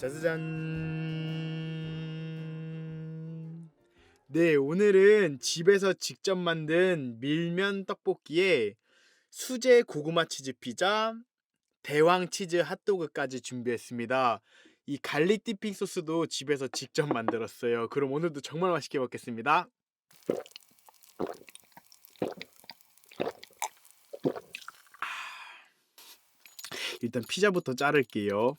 짜자잔. 네, 오늘은 집에서 직접 만든 밀면 떡볶이에 수제 고구마 치즈 피자, 대왕 치즈 핫도그까지 준비했습니다. 이 갈릭 디핑 소스도 집에서 직접 만들었어요. 그럼 오늘도 정말 맛있게 먹겠습니다. 일단 피자부터 자를게요.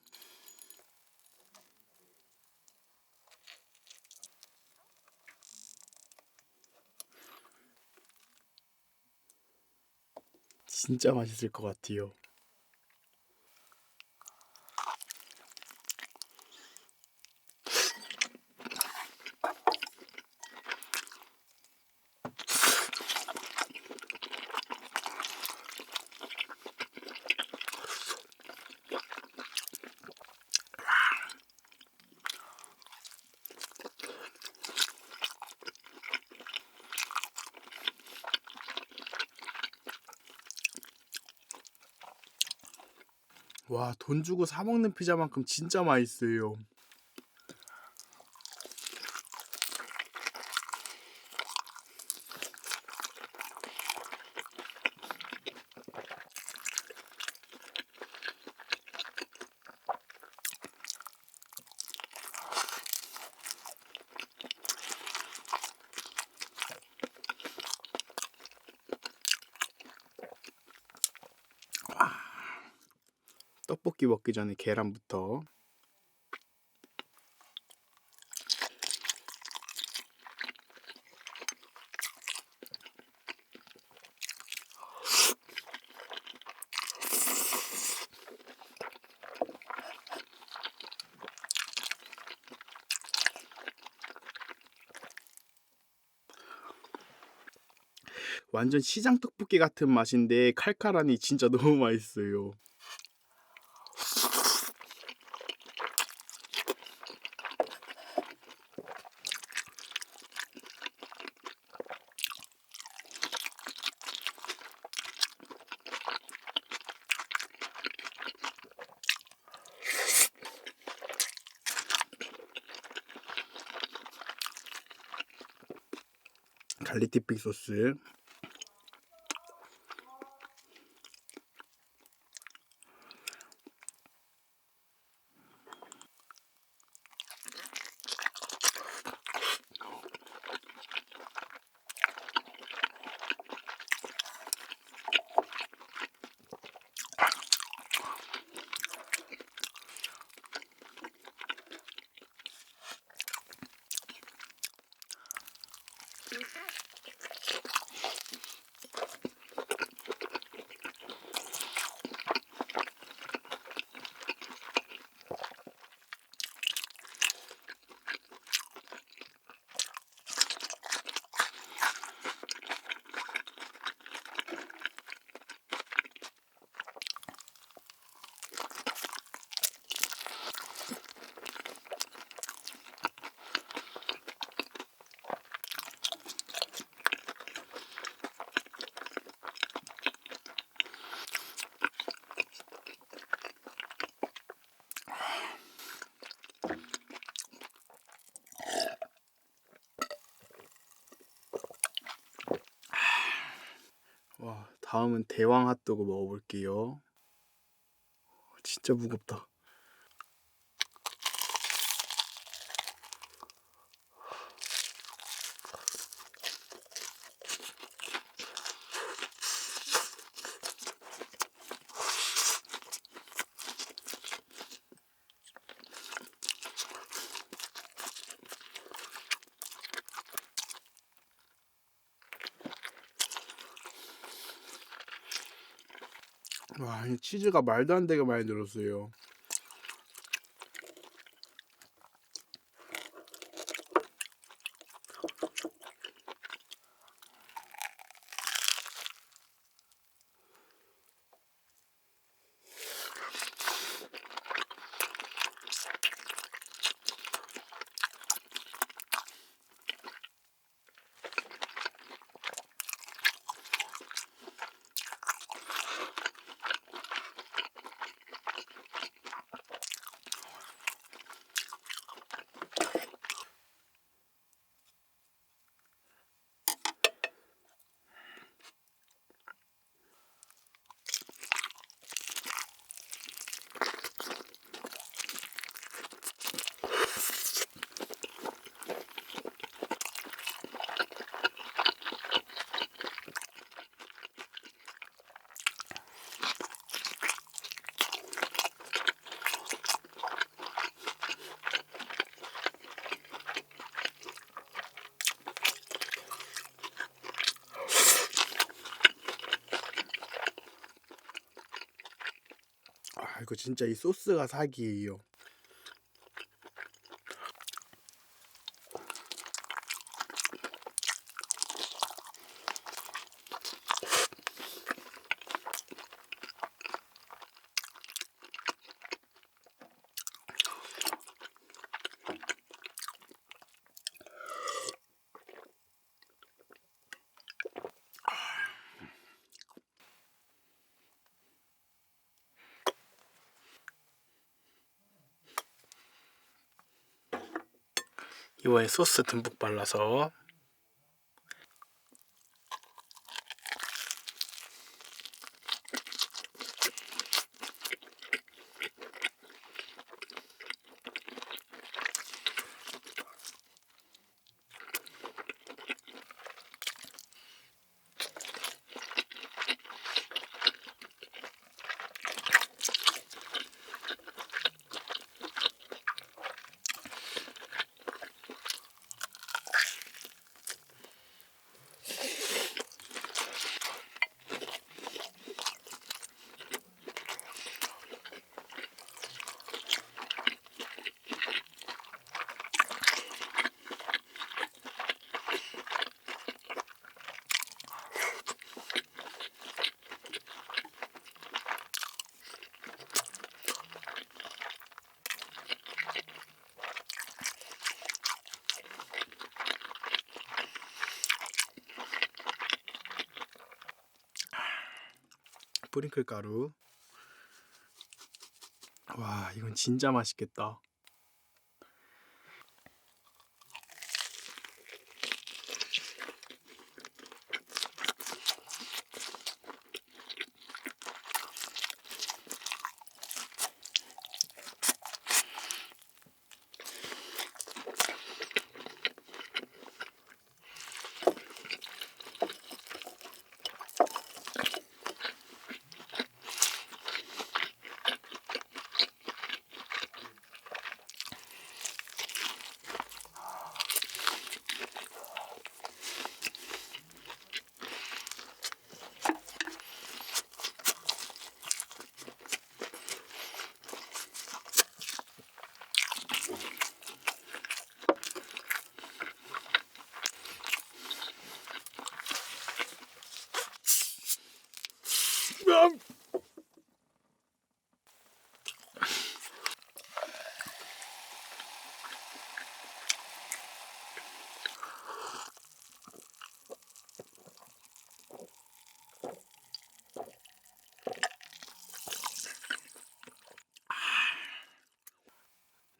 진짜 맛있을 것 같아요. 와, 돈 주고 사 먹는 피자만큼 진짜 맛있어요. 떡볶이 먹기 전에 계란부터. 완전 시장 떡볶이 같은 맛인데 칼칼하니 진짜 너무 맛있어요. 디핑 소스. 와, 다음은 대왕 핫도그 먹어볼게요. 진짜 무겁다. 와, 이 치즈가 말도 안 되게 많이 들었어요. 아, 이거 진짜 이 소스가 사기예요. 이거에 소스 듬뿍 발라서 뿌링클 가루. 와, 이건 진짜 맛있겠다.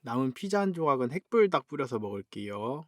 남은 피자 한 조각은 핵불닭 뿌려서 먹을게요.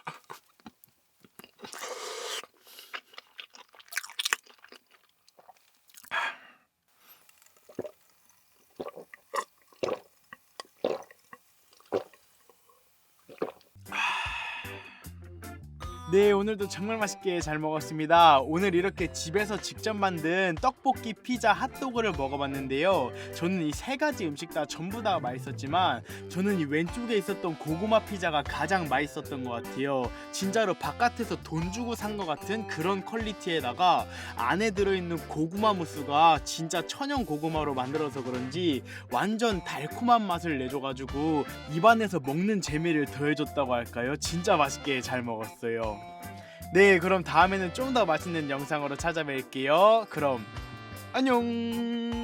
네, 오늘도 정말 맛있게 잘 먹었습니다. 오늘 이렇게 집에서 직접 만든 떡볶이, 피자, 핫도그를 먹어봤는데요. 저는 이 세 가지 음식 다 전부 다 맛있었지만 저는 이 왼쪽에 있었던 고구마 피자가 가장 맛있었던 것 같아요. 진짜로 바깥에서 돈 주고 산 것 같은 그런 퀄리티에다가 안에 들어있는 고구마 무스가 진짜 천연 고구마로 만들어서 그런지 완전 달콤한 맛을 내줘가지고 입안에서 먹는 재미를 더해줬다고 할까요? 진짜 맛있게 잘 먹었어요. 네, 그럼 다음에는 좀 더 맛있는 영상으로 찾아뵐게요. 그럼 안녕.